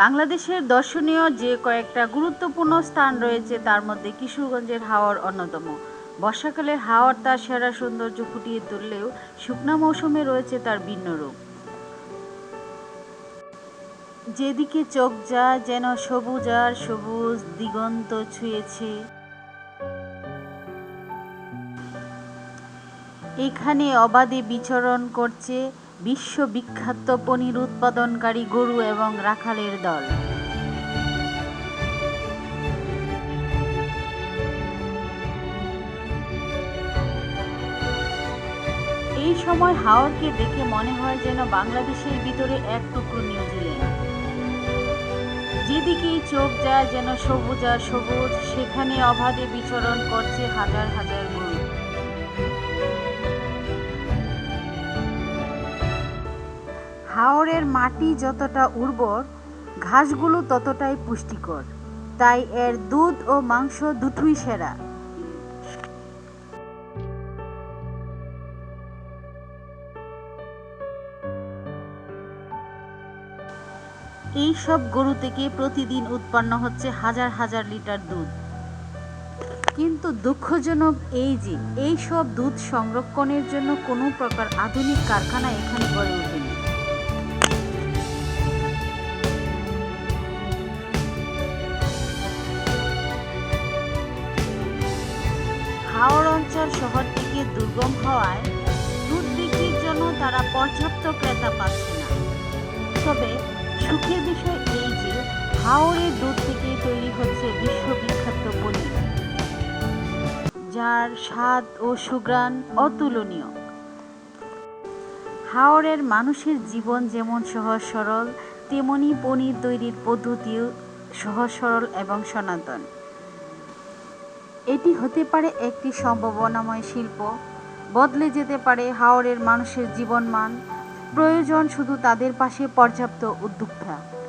বাংলাদেশের দর্শনীয় যে কয়েকটা গুরুত্বপূর্ণ স্থান রয়েছে, তার মধ্যে কিশোরগঞ্জের হাওর অন্যতম। বর্ষাকালের হাওর তার সেরা সৌন্দর্য ফুটিয়ে তুললেও শুকনা মৌসুমে রয়েছে তার ভিন্ন রূপ। যেদিকে চোখ যায়, যেন সবুজ আর সবুজ দিগন্ত ছুঁয়েছে। এখানে অবাধে বিচরণ করছে বিশ্ববিখ্যাত পনির উৎপাদনকারী গরু এবং রাখালের দল। এই সময় হাওরকে দেখে মনে হয় যেন বাংলাদেশের ভিতরে এক টুকরো নিউজিল্যান্ড। যেদিকেই চোখ যায় যেন সবুজ আর সবুজ, সেখানে অবাধে বিচরণ করছে হাজার হাজার গরু। হাওরের মাটি যতটা উর্বর, ঘাসগুলো ততটাই পুষ্টিকর। তাই এর দুধ ও মাংস দুটোই সেরা। এই সব গরু থেকে প্রতিদিন উৎপন্ন হচ্ছে হাজার হাজার লিটার দুধ। কিন্তু দুঃখজনক এই যে, এই সব দুধ সংরক্ষণের জন্য কোনো প্রকার আধুনিক কারখানা এখানে গড়ে হাওড় শহর থেকে দুর্গম হওয়ায় দুধ বিক্রির জন্য তারা পর্যাপ্ত ক্রেতা পাচ্ছে না। তবে সুখের বিষয় এই যে হাওড়ের দুধ থেকে তৈরি হচ্ছে বিশ্ববিখ্যাত পনির, যার স্বাদ ও সুগ্রাণ অতুলনীয়। হাওড়ের মানুষের জীবন যেমন সহজ সরল, তেমনি পনির তৈরির পদ্ধতিও সহজ সরল এবং সনাতন। এটি হতে পারে একটি সম্ভাবনাময় শিল্প। বদলে যেতে পারে হাওড়ের মানুষের জীবনমান। প্রয়োজন শুধু তাদের পাশে পর্যাপ্ত উদ্যোক্তা।